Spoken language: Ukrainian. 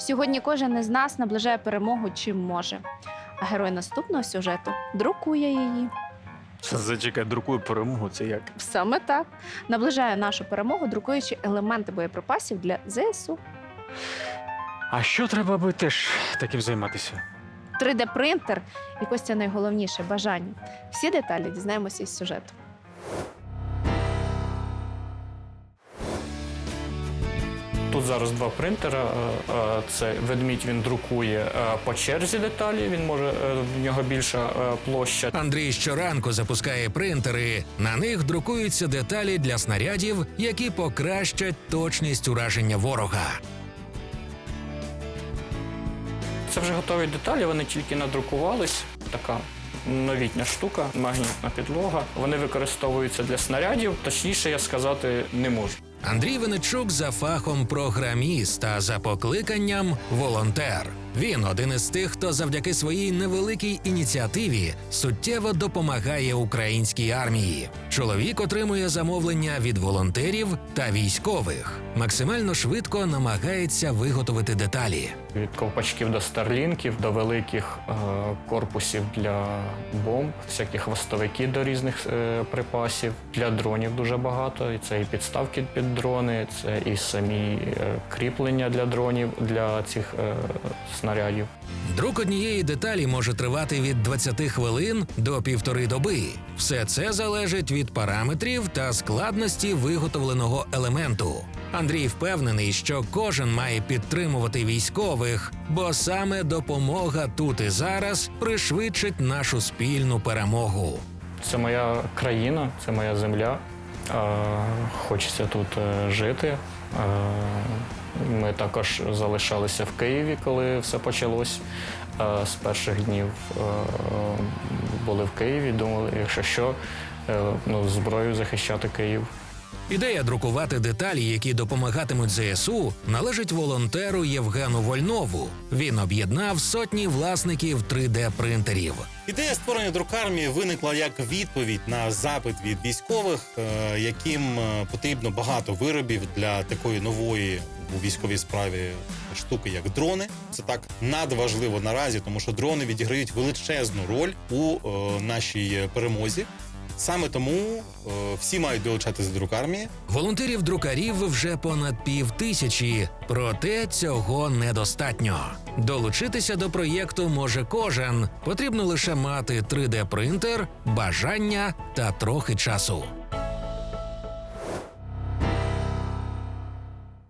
Сьогодні кожен із нас наближає перемогу чим може. А герой наступного сюжету друкує її. Зачекай, друкую перемогу. Це як? Саме так наближає нашу перемогу, друкуючи елементи боєприпасів для ЗСУ. А що треба би теж таким займатися? 3D-принтер і Костя найголовніше бажання. Всі деталі дізнаємося із сюжету. Тут зараз два принтера. Е, е, Це ведмідь він друкує е, по черзі деталі. Він може в нього більша площа. Андрій щоранку запускає принтери. На них друкуються деталі для снарядів, які покращать точність ураження ворога. Це вже готові деталі. Вони тільки надрукувались. Така новітня штука, магнітна підлога. Вони використовуються для снарядів. Точніше я сказати не можу. Андрій Венечук за фахом програміст, а за покликанням волонтер. Він один із тих, хто завдяки своїй невеликій ініціативі суттєво допомагає українській армії. Чоловік отримує замовлення від волонтерів та військових. Максимально швидко намагається виготовити деталі. Від ковпачків до старлінків, до великих е, корпусів для бомб, всякі хвостовики до різних е, припасів. Для дронів дуже багато. І це і підставки під дрони, це і самі е, кріплення для дронів для цих е, снарядів. Друк однієї деталі може тривати від 20 хвилин до півтори доби. Все це залежить від параметрів та складності виготовленого елементу. Андрій впевнений, що кожен має підтримувати військових, бо саме допомога тут і зараз пришвидшить нашу спільну перемогу. Це моя країна, це моя земля. Е, Хочеться тут е, жити. Е, Ми також залишалися в Києві, коли все почалось. З перших днів були в Києві, думали, якщо що, ну, зброю захищати Київ. Ідея друкувати деталі, які допомагатимуть ЗСУ, належить волонтеру Євгену Вольнову. Він об'єднав сотні власників 3D-принтерів. Ідея створення друкармії виникла як відповідь на запит від військових, е, яким е, потрібно багато виробів для такої нової у військовій справі штуки, як дрони. Це так надважливо наразі, тому що дрони відіграють величезну роль у е, нашій перемозі. Саме тому е, всі мають долучатися до друкармії. Волонтерів-друкарів вже понад пів тисячі, проте цього недостатньо. Долучитися до проєкту може кожен. Потрібно лише мати 3D-принтер, бажання та трохи часу.